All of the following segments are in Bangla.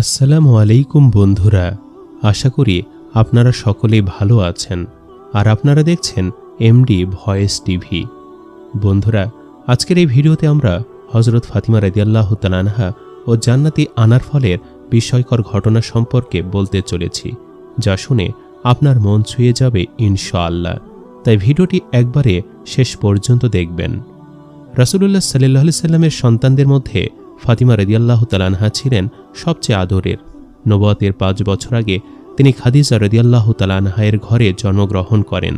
আসসালামু আলাইকুম বন্ধুরা, আশা করি আপনারা সকলেই ভালো আছেন আর আপনারা দেখছেন এমডি ভয়েস টিভি বন্ধুরা, আজকের এই ভিডিওতে আমরা হজরত ফাতিমা রাদিয়াল্লাহ তালানহা ও জান্নাতি আনার ফলের বিস্ময়কর ঘটনা সম্পর্কে বলতে চলেছি, যা শুনে আপনার মন ছুঁয়ে যাবে ইনশাআল্লাহ। তাই ভিডিওটি একবারে শেষ পর্যন্ত দেখবেন। রাসুলুল্লাহ সাল্লাহ সাল্লামের সন্তানদের মধ্যে ফাতিমা রদিয়াল্লাহ তালানহা ছিলেন সবচেয়ে আদরের। নবতের পাঁচ বছর আগে তিনি খাদিজা রদিয়াল্লাহ তালানহায়ের ঘরে জন্মগ্রহণ করেন।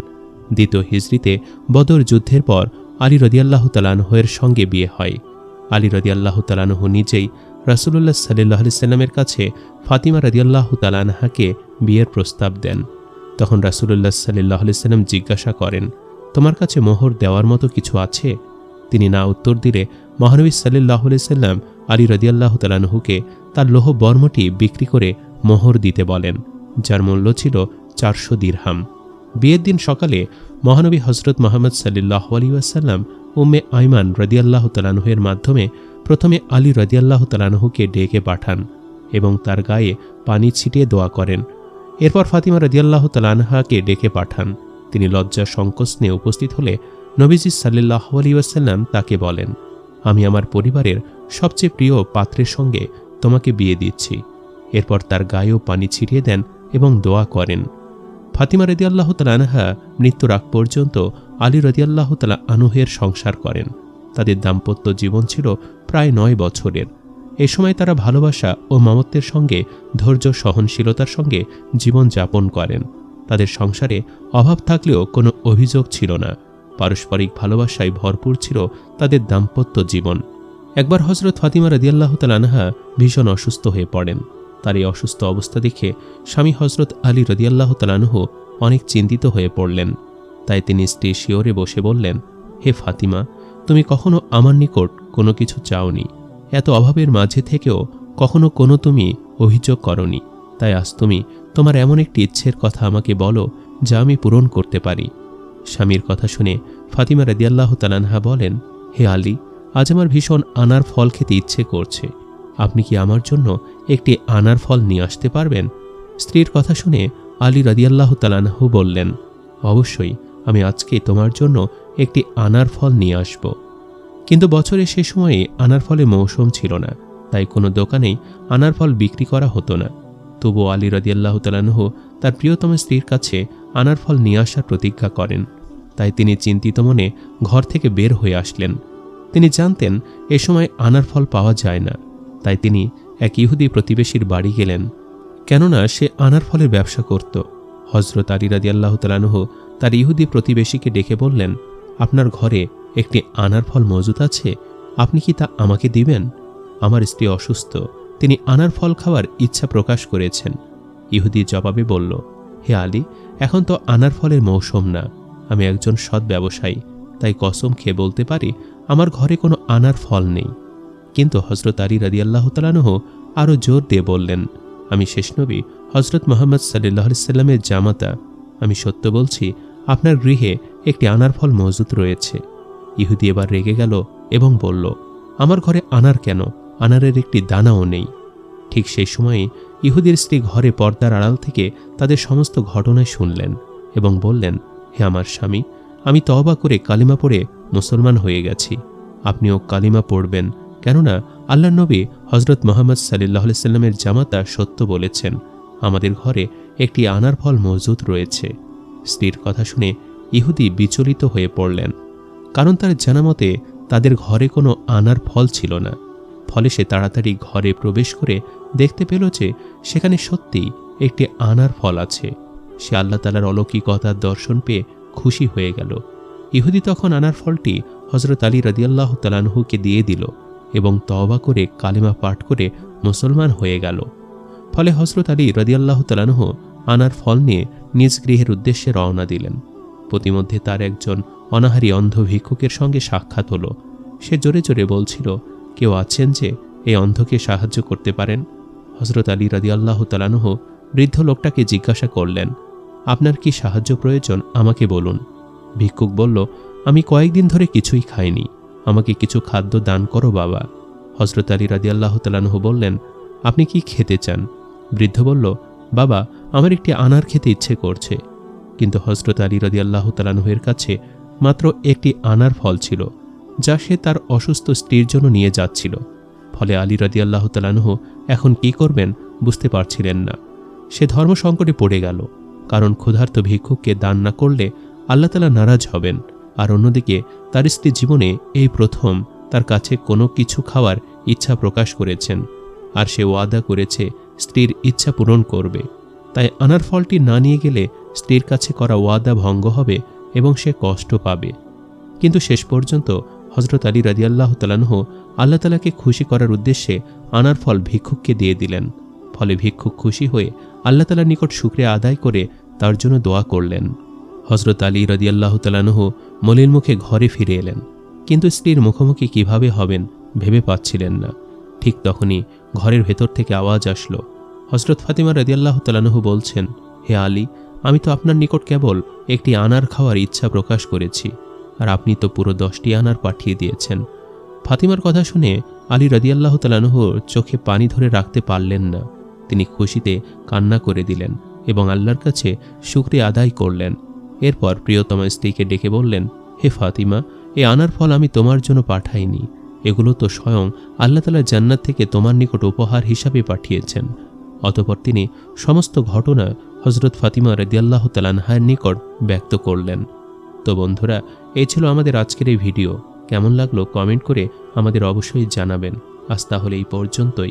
দ্বিতীয় হিজড়িতে বদর যুদ্ধের পর আলী রদিয়াল্লাহ তালানহের সঙ্গে বিয়ে হয়। আলী রদিয়াল্লাহ তালানহ নিজেই রাসুলুল্লাহ সাল্লাহ সাল্লামের কাছে ফাতিমা রদিয়াল্লাহ তালানহাকে বিয়ের প্রস্তাব দেন। তখন রাসুলুল্লাহ সাল্লাহ সাল্লাম জিজ্ঞাসা করেন, তোমার কাছে মোহর দেওয়ার মতো কিছু আছে? তিনি না উত্তর দিলে মহানবী সাল্লাহ সাল্লাম আলী রদিয়াল্লাহ তালানহুকে তার লোহ বর্মটি বিক্রি করে মোহর দিতে বলেন, যার মূল্য ছিল চারশো দিরহাম। বিয়ের দিন সকালে মহানবী হজরত মোহাম্মদ সাল্লাহ আলী ওয়াসাল্লাম উম্মে আইমান রদিয়াল্লাহ তালানহুয়ের মাধ্যমে প্রথমে আলী রদিয়াল্লাহ তালানহুকে ডেকে পাঠান এবং তার গায়ে পানি ছিটিয়ে দোয়া করেন। এরপর ফাতিমা রদিয়াল্লাহ তালানহাকে ডেকে পাঠান। তিনি লজ্জা সংকোচ নিয়ে উপস্থিত হলে নবীজি সাল্লাহ আলী ওয়াসাল্লাম তাকে বলেন, আমি আমার পরিবারের সবচেয়ে প্রিয় পাত্রের সঙ্গে তোমাকে বিয়ে দিচ্ছি। এরপর তার গায়েও পানি ছিটিয়ে দেন এবং দোয়া করেন। ফাতিমা রদিয়াল্লাহ তালানহা মৃত্যুর আগ পর্যন্ত আলী রদিয়াল্লাহ তালা আনুহের সংসার করেন। তাদের দাম্পত্য জীবন ছিল প্রায় নয় বছরের। এ সময় তারা ভালোবাসা ও মামত্বের সঙ্গে, ধৈর্য সহনশীলতার সঙ্গে জীবন যাপন করেন। তাদের সংসারে অভাব থাকলেও কোনো অভিযোগ ছিল না। পারস্পরিক ভালোবাসায় ভরপুর ছিল তাদের দাম্পত্য জীবন। একবার হজরত ফাতিমা রদিয়াল্লাহ তালানহা ভীষণ অসুস্থ হয়ে পড়েন। তার এই অসুস্থ অবস্থা দেখে স্বামী হজরত আলী রদিয়াল্লাহ তালানহ অনেক চিন্তিত হয়ে পড়লেন। তাই তিনি স্ত্রী শিওরে বসে বললেন, হে ফাতিমা, তুমি কখনো আমার নিকট কোনো কিছু চাওনি। এত অভাবের মাঝে থেকেও কখনো কোনো তুমি অভিযোগ করনি। তাই আজ তুমি তোমার এমন একটি ইচ্ছের কথা আমাকে বলো, যা আমি পূরণ করতে পারি। স্বামীর কথা শুনে ফাতিমা রাদিয়াল্লাহ তালানহা বলেন, হে আলী, আজ আমার ভীষণ আনার ফল খেতে ইচ্ছে করছে। আপনি কি আমার জন্য একটি আনার ফল নিয়ে আসতে পারবেন? স্ত্রীর কথা শুনে আলী রাদিয়াল্লাহ তালানহু বললেন, অবশ্যই, আমি আজকে তোমার জন্য একটি আনার ফল নিয়ে আসব। কিন্তু বছরের সে সময়ে আনার ফলে মৌসুম ছিল না, তাই কোনো দোকানেই আনার ফল বিক্রি করা হতো না। তবু আলী রাদিয়াল্লাহ তালানহু তার প্রিয়তম স্ত্রীর কাছে আনার ফল নিয়ে আসার প্রতিজ্ঞা করেন। তাই তিনি চিন্তিত মনে ঘর থেকে বের হয়ে আসলেন। তিনি জানতেন এ সময় আনার ফল পাওয়া যায় না। তাই তিনি এক ইহুদি প্রতিবেশীর বাড়ি গেলেন। কেননা সে আনার ফলের ব্যবসা করত। হজরত আলী রাজি আল্লাহ তালানুহ তার ইহুদি প্রতিবেশীকে ডেকে বললেন, আপনার ঘরে একটি আনার ফল মজুত আছে? আপনি কি তা আমাকে দিবেন? আমার স্ত্রী অসুস্থ। তিনি আনার ফল খাওয়ার ইচ্ছা প্রকাশ করেছেন। ইহুদি জবাবে বলল, হে আলী, এখন তো আনার ফলের মৌসুম না। আমি একজন সৎ ব্যবসায়ী, তাই কসম খেয়ে বলতে পারি আমার ঘরে কোনো আনার ফল নেই। কিন্তু হজরত আলী রাদি আল্লাহ তালানহ আরও জোর দিয়ে বললেন, আমি শেষ নবী হজরত মোহাম্মদ সাল্লাহ সাল্লামের জামাতা। আমি সত্য বলছি, আপনার গৃহে একটি আনার ফল মজুত রয়েছে। ইহুদি এবার রেগে গেল এবং বলল, আমার ঘরে আনার কেন? আনারের একটি দানাও নেই। ঠিক সেই সময়ে ইহুদির স্ত্রী ঘরে পর্দার আড়াল থেকে তাদের সমস্ত ঘটনায় শুনলেন এবং বললেন হে আমার স্বামী, আমি তওবা করে কালিমা পড়ে মুসলমান হয়ে গেছি। আপনিও কালিমা পড়বেন, কেননা আল্লাহ নবী হজরত মোহাম্মদ সাল্লাহ সাল্লামের জামাতা সত্য বলেছেন। আমাদের ঘরে একটি আনার ফল মজুদ রয়েছে। স্ত্রীর কথা শুনে ইহুদি বিচলিত হয়ে পড়লেন, কারণ তার জানামতে তাদের ঘরে কোনো আনার ফল ছিল না। ফলে সে তাড়াতাড়ি ঘরে প্রবেশ করে দেখতে পেল যে সেখানে সত্যি একটি আনার ফল আছে। সে আল্লাহ তালার অলৌকিকতার দর্শন পেয়ে খুশি হয়ে গেল। ইহুদি তখন আনার ফলটি হজরত আলী রদিয়াল্লাহ তালানহুকে দিয়ে দিল এবং তওবা করে কালেমা পাঠ করে মুসলমান হয়ে গেল। ফলে হজরত আলী রদিয়াল্লাহ তালানহ আনার ফল নিয়ে নিজ গৃহের উদ্দেশ্যে রওনা দিলেন। প্রতিমধ্যে তার একজন অনাহারী অন্ধ ভিক্ষুকের সঙ্গে সাক্ষাৎ হলো। সে জোরে জোরে বলছিল, কেউ আছেন যে এই অন্ধকে সাহায্য করতে পারেন? হজরত আলী রদিয়াল্লাহ তালানহ বৃদ্ধ লোকটাকে জিজ্ঞাসা করলেন আপনার কি সাহায্য প্রয়োজন? আমাকে বলুন। ভিক্ষুক বলল, আমি কয়েকদিন ধরে কিছুই খাইনি। আমাকে কিছু খাদ্য দান করো বাবা। হজরত আলী রাদি আল্লাহ তালানহু বললেন, আপনি কি খেতে চান? বৃদ্ধ বলল, বাবা, আমার একটি আনার খেতে ইচ্ছে করছে। কিন্তু হজরত আলী রদি আল্লাহ তালানহের কাছে মাত্র একটি আনার ফল ছিল, যা সে তার অসুস্থ স্ত্রীর জন্য নিয়ে যাচ্ছিল। ফলে আলী রদি আল্লাহ তালানহ এখন কি করবেন বুঝতে পারছিলেন না। সে ধর্ম সংকটে পড়ে গেল। কারণ ক্ষুধার্ত ভিক্ষুককে দান না করলে আল্লাহ তালা নারাজ হবেন। আর অন্যদিকে, তার স্ত্রী জীবনে এই প্রথম তার কাছে কোনো কিছু খাওয়ার ইচ্ছা প্রকাশ করেছেন। আর সে ওয়াদা করেছে, স্ত্রীর ইচ্ছা পূরণ করবে। তাই আনার ফলটি না নিয়ে গেলে স্ত্রীর কাছে করা ওয়াদা ভঙ্গ হবে এবং সে কষ্ট পাবে। কিন্তু শেষ পর্যন্ত হজরত আলী রাজিয়াল্লাহ তালানহ আল্লাহ তালাকে খুশি করার উদ্দেশ্যে আনার ফল ভিক্ষুককে দিয়ে দিলেন। ফলে ভিক্ষুক খুশি হয়ে আল্লাহ তালার নিকট শুক্রিয়া আদায় করে তার জন্য দোয়া করলেন। হজরত আলী রদিয়াল্লাহ তালানহ মলিন মুখে ঘরে ফিরে এলেন। কিন্তু স্ত্রীর মুখোমুখি কীভাবে হবেন ভেবে পাচ্ছিলেন না। ঠিক তখনই ঘরের ভেতর থেকে আওয়াজ আসলো। হজরত ফাতিমা রদিয়াল্লাহ তালানহ বলছেন, হে আলী, আমি তো আপনার নিকট কেবল একটি আনার খাওয়ার ইচ্ছা প্রকাশ করেছি, আর আপনি তো পুরো দশটি আনার পাঠিয়ে দিয়েছেন। ফাতিমার কথা শুনে আলী রদিয়াল্লাহ তালানহ চোখে পানি ধরে রাখতে পারলেন না। তিনি খুশিতে কান্না করে দিলেন এবং আল্লাহর কাছে শুক্রিয়া আদায় করলেন। এরপর প্রিয়তমা স্ত্রীকে ডেকে বললেন, হে ফাতিমা, এ আনার ফল আমি তোমার জন্য পাঠাইনি। এগুলো তো স্বয়ং আল্লাহ তালা জান্নাত থেকে তোমার নিকট উপহার হিসাবে পাঠিয়েছেন। অতপর তিনি সমস্ত ঘটনা হজরত ফাতিমা রদিয়াল্লাহ তালানহার নিকট ব্যক্ত করলেন। তো বন্ধুরা, এ ছিল আমাদের আজকের এই ভিডিও। কেমন লাগল কমেন্ট করে আমাদের অবশ্যই জানাবেন। আজ তাহলে এই পর্যন্তই।